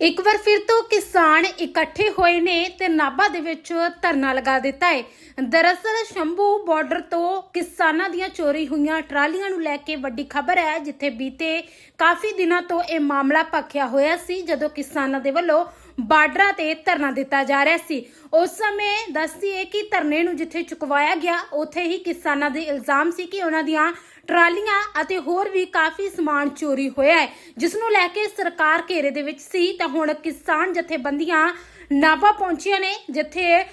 ਇੱਕ ਵਾਰ ਫਿਰ ਤੋਂ ਕਿਸਾਨ ਇਕੱਠੇ ਹੋਏ ਨੇ ਤੇ ਨਾਭਾ ਦੇ ਵਿੱਚ ਧਰਨਾ ਲਗਾ ਦਿੱਤਾ ਹੈ। ਦਰਅਸਲ ਸ਼ੰਭੂ ਬਾਰਡਰ ਤੋਂ ਕਿਸਾਨਾਂ ਦੀਆਂ ਚੋਰੀ ਹੋਈਆਂ ਟਰਾਲੀਆਂ ਨੂੰ ਲੈ ਕੇ ਵੱਡੀ ਖਬਰ ਹੈ, ਜਿੱਥੇ ਬੀਤੇ ਕਾਫੀ ਦਿਨਾਂ ਤੋਂ ਇਹ ਮਾਮਲਾ ਭਖਿਆ ਹੋਇਆ ਸੀ, ਜਦੋਂ ਕਿਸਾਨਾਂ ਦੇ ਵੱਲੋਂ ਬਾਰਡਰਾਂ ਤੇ ਧਰਨਾ ਦਿੱਤਾ ਜਾ ਰਿਹਾ ਸੀ। ਉਸ ਸਮੇਂ ਦੱਸਦੀਏ ਕਿ ਧਰਨੇ ਨੂੰ ਜਿੱਥੇ ਚੁਕਵਾਇਆ ਗਿਆ, ਉੱਥੇ ਹੀ ਕਿਸਾਨਾਂ ਦੇ ਇਲਜ਼ਾਮ ਸੀ ਕਿ ਉਹਨਾਂ ਦੀਆਂ ਟਰਾਲੀਆਂ ਅਤੇ ਹੋਰ ਵੀ ਕਾਫੀ ਸਮਾਨ ਚੋਰੀ ਹੋਇਆ ਹੈ। ਜਿਸ ਨੂੰ ਲੈ ਕੇ ਸਰਕਾਰ ਘੇਰੇ ਦੇ ਵਿੱਚ ਸੀ, ਤਾਂ ਹੁਣ ਕਿਸਾਨ ਜਥੇਬੰਦੀਆਂ ਨਾਭਾ ਪਹੁੰਚੀਆਂ ਨੇ, ਜਿੱਥੇ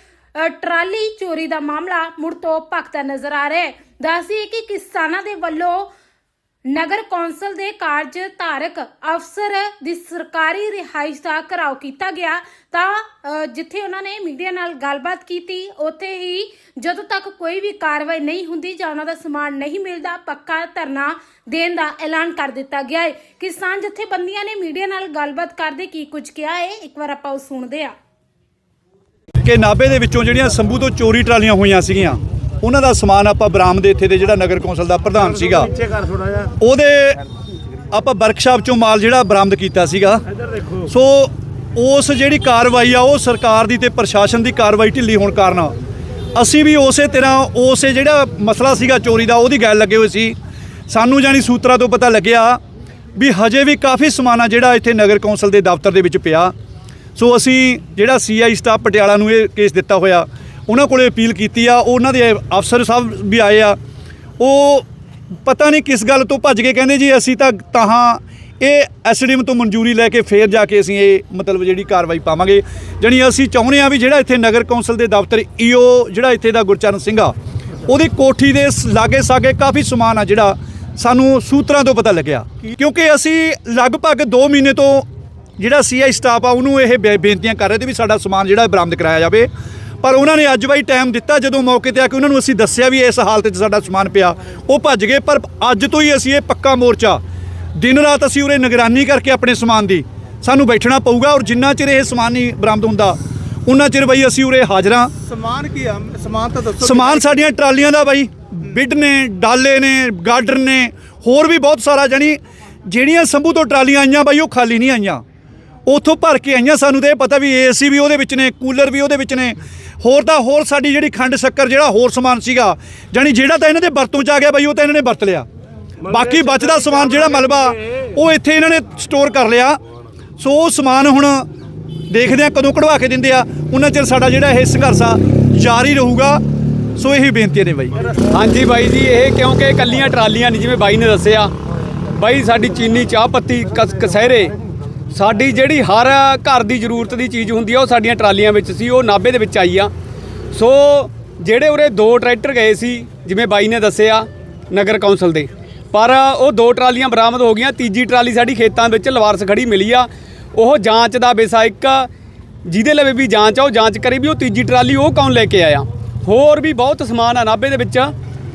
ਟਰਾਲੀ ਚੋਰੀ ਦਾ ਮਾਮਲਾ ਮੁੜ ਤੋਂ ਭਖਦਾ ਨਜ਼ਰ ਆ ਰਿਹਾ ਹੈ। ਦੱਸਦੀ ਕਿ ਕਿਸਾਨਾਂ ਦੇ ਵੱਲੋਂ ਨਗਰ ਕੌਂਸਲ ਦੇ ਕਾਰਜ ਧਾਰਕ ਅਫਸਰ ਦੀ ਸਰਕਾਰੀ ਰਿਹਾਇਸ਼ ਦਾ ਘਰਾਓ ਕੀਤਾ ਗਿਆ ਤਾਂ ਜਿੱਥੇ ਉਹਨਾਂ ਨੇ ਮੀਡੀਆ ਨਾਲ ਗੱਲਬਾਤ ਕੀਤੀ, ਉੱਥੇ ਹੀ ਜਦੋਂ ਤੱਕ ਕੋਈ ਵੀ ਕਾਰਵਾਈ ਨਹੀਂ ਹੁੰਦੀ ਜਾਂ ਉਹਨਾਂ ਦਾ ਸਮਾਨ ਨਹੀਂ ਮਿਲਦਾ, ਪੱਕਾ ਧਰਨਾ ਦੇਣ ਦਾ ਐਲਾਨ ਕਰ ਦਿੱਤਾ ਗਿਆ ਹੈ। ਕਿਸਾਨ ਜਥੇਬੰਦੀਆਂ ਨੇ ਮੀਡੀਆ ਨਾਲ ਗੱਲਬਾਤ ਕਰਦੇ ਕੀ ਕੁਝ ਕਿਹਾ ਹੈ, ਇੱਕ ਵਾਰ ਆਪਾਂ ਉਹ ਸੁਣਦੇ ਹਾਂ। ਕਿ ਨਾਭੇ ਦੇ ਵਿੱਚੋਂ ਜਿਹੜੀਆਂ ਸੰਭੂ ਤੋਂ ਚੋਰੀ ਟਰਾਲੀਆਂ ਹੋਈਆਂ ਸੀਗੀਆਂ ਉਹਨਾਂ ਦਾ ਸਮਾਨ ਆਪਾਂ ਬਰਾਮਦ ਇੱਥੇ ਦੇ ਜਿਹੜਾ ਨਗਰ ਕੌਂਸਲ ਦਾ ਪ੍ਰਧਾਨ ਸੀਗਾ। ਉਹਦੇ ਆਪਾਂ ਵਰਕਸ਼ਾਪ ਚੋਂ ਮਾਲ ਜਿਹੜਾ ਬਰਾਮਦ ਕੀਤਾ ਸੀਗਾ। ਸੋ ਉਸ ਜਿਹੜੀ ਕਾਰਵਾਈ ਆ ਉਹ ਸਰਕਾਰ ਦੀ ਤੇ ਪ੍ਰਸ਼ਾਸਨ ਦੀ ਕਾਰਵਾਈ ਢਿੱਲੀ ਹੋਣ ਕਾਰਨ ਅਸੀਂ ਵੀ ਉਸੇ ਤਰ੍ਹਾਂ ਉਸੇ ਜਿਹੜਾ ਮਸਲਾ ਸੀਗਾ ਚੋਰੀ ਦਾ ਉਹਦੀ ਗੱਲ ਲੱਗੇ ਹੋਏ ਸੀ। ਸਾਨੂੰ ਜਾਨੀ ਸੂਤਰਾਂ ਤੋਂ ਪਤਾ ਲੱਗਿਆ ਵੀ ਹਜੇ ਵੀ ਕਾਫੀ ਸਮਾਨ ਆ ਜਿਹੜਾ ਇੱਥੇ ਨਗਰ ਕੌਂਸਲ ਦੇ ਦਫ਼ਤਰ ਦੇ ਵਿੱਚ ਪਿਆ। ਸੋ ਅਸੀਂ ਜਿਹੜਾ ਸੀਆਈ ਸਟਾਫ ਪਟਿਆਲਾ ਨੂੰ ਇਹ ਕੇਸ ਦਿੱਤਾ ਹੋਇਆ ਉਹਨਾਂ ਕੋਲੇ ਅਪੀਲ ਕੀਤੀ ਆ ਉਹਨਾਂ ਦੇ ਅਫਸਰ ਸਾਹਿਬ ਵੀ ਆਏ ਆ। ਉਹ ਪਤਾ ਨਹੀਂ ਕਿਸ ਗੱਲ ਤੋਂ ਭੱਜ ਕੇ ਕਹਿੰਦੇ ਜੀ, ਅਸੀਂ ਤਾਂ ਤਾਹਾਂ ਇਹ ਐਸਡੀਐਮ ਤੋਂ ਮਨਜ਼ੂਰੀ ਲੈ ਕੇ ਫੇਰ ਜਾ ਕੇ ਅਸੀਂ ਇਹ ਮਤਲਬ ਜਿਹੜੀ ਕਾਰਵਾਈ ਪਾਵਾਂਗੇ। ਜਾਣੀ ਅਸੀਂ ਚਾਹੁੰਦੇ ਆ ਵੀ ਜਿਹੜਾ ਇੱਥੇ ਨਗਰ ਕੌਂਸਲ ਦੇ ਦਫ਼ਤਰ ਈਓ ਜਿਹੜਾ ਇੱਥੇ ਦਾ ਗੁਰਚਰਨ ਸਿੰਘ ਆ, ਉਹਦੀ ਕੋਠੀ ਦੇ ਲਾਗੇ ਸਾਗੇ ਕਾਫੀ ਸਮਾਨ ਆ ਜਿਹੜਾ ਸਾਨੂੰ ਸੂਤਰਾਂ ਤੋਂ ਪਤਾ ਲੱਗਿਆ। ਕਿਉਂਕਿ ਅਸੀਂ ਲਗਭਗ 2 ਮਹੀਨੇ ਤੋਂ ਜਿਹੜਾ ਸੀਆਈ ਸਟਾਫ ਆ, ਉਹਨੂੰ ਇਹ ਬੇ- ਬੇਨਤੀਆਂ ਕਰ ਰਹੇ ਤੇ ਵੀ ਸਾਡਾ ਸਮਾਨ ਜਿਹੜਾ ਬਰਾਮਦ ਕਰਾਇਆ ਜਾਵੇ। ਪਰ ਉਹਨਾਂ ਨੇ ਅੱਜ ਬਾਈ ਟਾਈਮ ਦਿੱਤਾ ਜਦੋਂ ਮੌਕੇ ਤੇ ਆ ਕੇ ਉਹਨਾਂ ਨੂੰ ਅਸੀਂ ਦੱਸਿਆ ਵੀ ਇਸ ਹਾਲਤ 'ਚ ਸਾਡਾ ਸਮਾਨ ਪਿਆ। ਉਹ ਭੱਜ ਗਏ ਪਰ ਅੱਜ ਤੋਂ ਹੀ ਅਸੀਂ ਇਹ ਪੱਕਾ ਮੋਰਚਾ ਦਿਨ ਰਾਤ ਅਸੀਂ ਉਰੇ ਨਿਗਰਾਨੀ ਕਰਕੇ ਆਪਣੇ ਸਮਾਨ ਦੀ ਸਾਨੂੰ ਬੈਠਣਾ ਪਊਗਾ ਔਰ ਜਿੰਨਾ ਚਿਰ ਇਹ ਸਮਾਨ ਨਹੀਂ ਬਰਾਮਦ ਹੁੰਦਾ ਉਹਨਾਂ ਚਿਰ ਬਈ ਅਸੀਂ ਉਰੇ ਹਾਜ਼ਰਾਂ ਸਮਾਨ ਕੀ ਆ? ਸਮਾਨ ਤਾਂ ਦੱਸੋ ਸਮਾਨ ਸਾਡੀਆਂ ਟਰਾਲੀਆਂ ਦਾ ਬਾਈ ਬਿੱਡ ਨੇ ਡਾਲੇ ਨੇ ਗਾਰਡਰ ਨੇ ਹੋਰ ਵੀ ਬਹੁਤ ਸਾਰਾ ਜਾਨੀ ਜਿਹੜੀਆਂ ਸੰਭੂ ਤੋਂ ਟਰਾਲੀਆਂ ਆਈਆਂ ਬਾਈ ਉਹ ਖਾਲੀ ਨਹੀਂ ਆਈਆਂ। ਉਥੋਂ ਭਰ ਕੇ ਆਈਆਂ ਸਾਨੂੰ ਤਾਂ ਇਹ ਪਤਾ ਵੀ ਏਸੀ ਵੀ ਉਹਦੇ ਵਿੱਚ ਨੇ ਕੂਲਰ ਵੀ ਉਹਦੇ ਵਿੱਚ ਨੇ। ਹੋਰ ਤਾਂ ਹੋਰ ਸਾਡੀ ਜਿਹੜੀ ਖੰਡ ਸ਼ੱਕਰ ਜਿਹੜਾ ਹੋਰ ਸਮਾਨ ਸੀਗਾ ਜਾਨੀ ਜਿਹੜਾ ਤਾਂ ਇਹਨਾਂ ਦੇ ਵਰਤੋਂ ਚ ਆ ਗਿਆ ਬਾਈ ਉਹ ਤਾਂ ਇਹਨਾਂ ਨੇ ਵਰਤ ਲਿਆ। ਬਾਕੀ ਬਚਦਾ ਸਮਾਨ ਜਿਹੜਾ ਮਲਬਾ ਉਹ ਇੱਥੇ ਇਹਨਾਂ ਨੇ ਸਟੋਰ ਕਰ ਲਿਆ। ਸੋ ਉਹ ਸਮਾਨ ਹੁਣ ਦੇਖਦੇ ਆ ਕਦੋਂ ਕਢਵਾ ਕੇ ਦਿੰਦੇ ਆ। ਉਹਨਾਂ ਚਿਰ ਸਾਡਾ ਜਿਹੜਾ ਇਹ ਸੰਘਰਸ਼ ਆ ਜਾਰੀ ਰਹੂਗਾ। ਸੋ ਇਹੀ ਬੇਨਤੀ ਨੇ ਬਾਈ। ਹਾਂਜੀ ਬਾਈ ਜੀ ਇਹ ਕਿਉਂਕਿ ਕੱਲੀਆਂ ਟਰਾਲੀਆਂ ਨਹੀਂ ਜਿਵੇਂ ਬਾਈ ਨੇ ਦੱਸਿਆ। ਬਾਈ ਸਾਡੀ ਚੀਨੀ ਚਾਹ ਪੱਤੀ ਕਸ- ਕਸਹਿਰੇ ਸਾਡੀ ਜਿਹੜੀ ਹਰ ਘਰ ਦੀ ਜ਼ਰੂਰਤ ਦੀ ਚੀਜ਼ ਹੁੰਦੀ ਆ, ਉਹ ਸਾਡੀਆਂ ਟਰਾਲੀਆਂ ਵਿੱਚ ਸੀ, ਉਹ ਨਾਭੇ ਦੇ ਵਿੱਚ ਆਈ ਆ। ਸੋ ਜਿਹੜੇ ਉਰੇ ਦੋ ਟਰੈਕਟਰ ਗਏ ਸੀ, ਜਿਵੇਂ ਬਾਈ ਨੇ ਦੱਸਿਆ ਨਗਰ ਕੌਂਸਲ ਦੇ, ਪਰ ਉਹ ਦੋ ਟਰਾਲੀਆਂ ਬਰਾਮਦ ਹੋ ਗਈਆਂ, ਤੀਜੀ ਟਰਾਲੀ ਸਾਡੀ ਖੇਤਾਂ ਵਿੱਚ ਲਵਾਰਸ ਖੜੀ ਮਿਲੀ ਆ। ਉਹ ਜਾਂਚ ਦਾ ਵਿਸ਼ਾ ਇੱਕ, ਜਿਹਦੇ ਲਈ ਵੀ ਜਾਂਚ ਆ, ਉਹ ਜਾਂਚ ਕਰੇ ਵੀ ਉਹ ਤੀਜੀ ਟਰਾਲੀ ਉਹ ਕੌਣ ਲੈ ਕੇ ਆਇਆ। ਹੋਰ ਵੀ ਬਹੁਤ ਸਮਾਨ ਆ ਨਾਭੇ ਦੇ ਵਿੱਚ,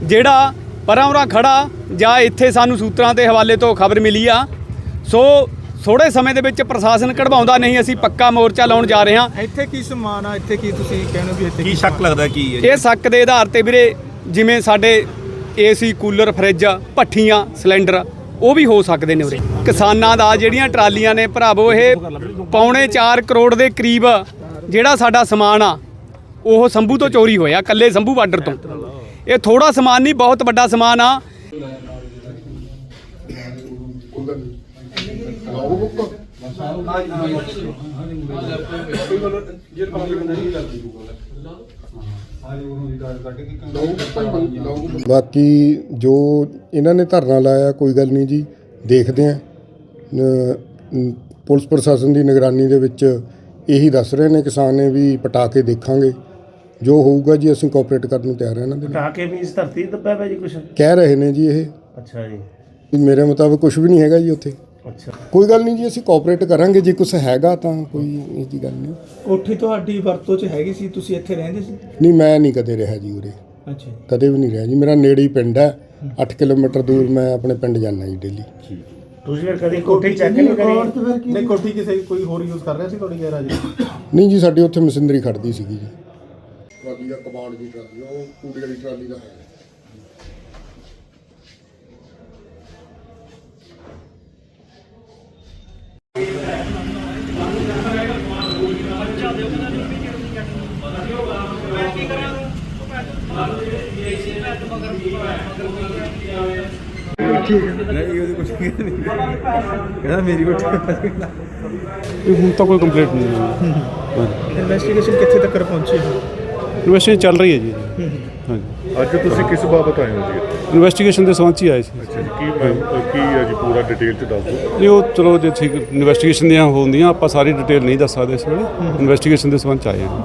ਜਿਹੜਾ ਪਰਾਂ ਉਰਾਂ ਖੜਾ, ਜਾਂ ਇੱਥੇ ਸਾਨੂੰ ਸੂਤਰਾਂ ਦੇ ਹਵਾਲੇ ਤੋਂ ਖਬਰ ਮਿਲੀ ਆ। ਸੋ ਥੋੜੇ ਸਮੇਂ ਦੇ ਵਿੱਚ ਪ੍ਰਸ਼ਾਸਨ ਕਢਵਾਉਂਦਾ ਨਹੀਂ ਅਸੀਂ ਪੱਕਾ ਮੋਰਚਾ ਲਾਉਣ ਜਾ ਰਹੇ ਹਾਂ। ਇੱਥੇ ਕੀ ਸਮਾਨ ਆ? ਇੱਥੇ ਕੀ ਤੁਸੀਂ ਕਹਿੰਦੇ ਵੀ ਇੱਥੇ ਕੀ ਸ਼ੱਕ ਲੱਗਦਾ ਕੀ ਹੈ ਇਹ ਸ਼ੱਕ ਦੇ ਆਧਾਰ ਤੇ ਵੀਰੇ ਜਿਵੇਂ ਸਾਡੇ ਏਸੀ ਕੂਲਰ ਫਰਿੱਜ ਭੱਠੀਆਂ ਸਿਲੰਡਰ ਉਹ ਵੀ ਹੋ ਸਕਦੇ ਨੇ ਉਰੇ। ਕਿਸਾਨਾਂ ਦਾ ਜਿਹੜੀਆਂ ਟਰਾਲੀਆਂ ਨੇ ਭਰਾਵੋ ਇਹ ਪੌਣੇ 4 ਕਰੋੜ ਦੇ ਕਰੀਬ ਜਿਹੜਾ ਸਾਡਾ ਸਮਾਨ ਆ ਉਹ ਸੰਭੂ ਤੋਂ ਚੋਰੀ ਹੋਇਆ ਕੱਲੇ ਸੰਭੂ ਬਾਰਡਰ ਤੋਂ। ਇਹ ਥੋੜਾ ਸਮਾਨ ਨਹੀਂ ਬਹੁਤ ਵੱਡਾ ਸਮਾਨ ਆ। ਬਾਕੀ ਜੋ ਇਹਨਾਂ ਨੇ ਧਰਨਾ ਲਾਇਆ ਕੋਈ ਗੱਲ ਨਹੀਂ ਜੀ ਦੇਖਦੇ ਆਂ ਪੁਲਿਸ ਪ੍ਰਸ਼ਾਸਨ ਦੀ ਨਿਗਰਾਨੀ ਦੇ ਵਿੱਚ ਇਹੀ ਦੱਸ ਰਹੇ ਨੇ ਕਿਸਾਨ ਨੇ ਵੀ ਪਟਾ ਕੇ ਦੇਖਾਂਗੇ। ਜੋ ਹੋਊਗਾ ਜੀ ਅਸੀਂ ਕੋਆਪਰੇਟ ਕਰਨ ਨੂੰ ਤਿਆਰ ਹਾਂ ਇਹਨਾਂ ਦੇ ਨਾਲ। ਕੇ ਵੀ ਇਸ ਧਰਤੀ ਤੇ ਦੱਬਿਆ ਪਿਆ ਜੀ ਕੁਛ? ਕਹਿ ਰਹੇ ਨੇ ਜੀ ਇਹ। ਅੱਛਾ ਜੀ। ਮੇਰੇ ਮੁਤਾਬਕ ਕੁਝ ਵੀ ਨਹੀਂ ਹੈਗਾ ਜੀ ਉੱਥੇ। ਅੱਛਾ। ਕੋਈ ਗੱਲ ਨਹੀਂ ਜੀ ਅਸੀਂ ਕੋਆਪਰੇਟ ਕਰਾਂਗੇ ਜੇ ਕੁਝ ਹੈਗਾ ਤਾਂ ਕੋਈ ਇਹ ਜੀ ਗੱਲ ਨਹੀਂ। ਕੋਠੀ ਤੁਹਾਡੀ ਵਰਤੋਂ 'ਚ ਹੈਗੀ ਸੀ ਤੁਸੀਂ ਇੱਥੇ ਰਹਿੰਦੇ ਸੀ? ਨਹੀਂ ਮੈਂ ਨਹੀਂ ਕਦੇ ਰਿਹਾ ਜੀ ਉਰੇ। ਅੱਛਾ ਜੀ। ਕਦੇ ਵੀ ਨਹੀਂ ਰਿਹਾ ਜੀ ਮੇਰਾ ਨੇੜੇ ਹੀ ਪਿੰਡ ਹੈ 8 ਕਿਲੋਮੀਟਰ ਦੂਰ ਮੈਂ ਆਪਣੇ ਪਿੰਡ ਜਾਂਦਾ ਜੀ ਡੇਲੀ। ਤੁਸੀਂ ਫਿਰ ਕਦੀ ਕੋਠੀ ਚੈੱਕ ਨਹੀਂ ਕਰੀ? ਨਹੀਂ ਕੋਠੀ ਕਿਸੇ ਕੋਈ ਹੋਰ ਯੂਜ਼ ਕਰ ਰਿਹਾ ਸੀ ਤੁਹਾਡੀ ਗੈਰਾਜ ਨਹੀਂ ਜੀ ਸਾਡੀ ਉੱਥੇ ਮਸ਼ੀਨਰੀ ਖੜਦੀ ਸੀਗੀ ਜੀ। ਟਰਾਲੀ ਦਾ ਕਮਾਂਡ ਦੀ ਟਰਾਲੀ ਉਹ ਕੂੜੀ ਵਾਲੀ ਟਰਾਲੀ ਦਾ ਹੈ ਹੁਣ ਤਾਂ ਕੋਈ ਕੰਪਲੀਟ ਨਹੀਂ ਹੈ ਇਨਵੈਸਟੀਗੇਸ਼ਨ ਕਿੱਥੇ ਤੱਕ ਪਹੁੰਚੀ ਹੈ? ਇਨਵੈਸਟੀਗੇਸ਼ਨ ਚੱਲ ਰਹੀ ਹੈ ਜੀ। ਹਾਂਜੀ। ਅੱਜ ਤੁਸੀਂ ਕਿਸ ਬਾਬਤ ਆਏ ਹੋ ਜੀ ਇਨਵੈਸਟੀਗੇਸ਼ਨ ਦੇ ਸੰਬੰਧ 'ਚ ਹੀ ਆਏ ਸੀ। ਅੱਛਾ ਜੀ ਕੀ ਅ, ਕੀ ਹੈ ਜੀ ਪੂਰਾ ਡਿਟੇਲ ਚ ਦੱਸ ਦਿਓ। ਨਹੀਂ ਉਹ ਚਲੋ ਜੇ ਠੀਕ ਇਨਵੈਸਟੀਗੇਸ਼ਨ ਦੀਆਂ ਹੁੰਦੀਆਂ ਆਪਾਂ ਸਾਰੀ ਡਿਟੇਲ ਨਹੀਂ ਦੱਸ ਸਕਦੇ ਇਸ ਵੇਲੇ। ਇਨਵੈਸਟੀਗੇਸ਼ਨ ਦੇ ਸੰਬੰਧ 'ਚ ਆਏ ਹਾਂ।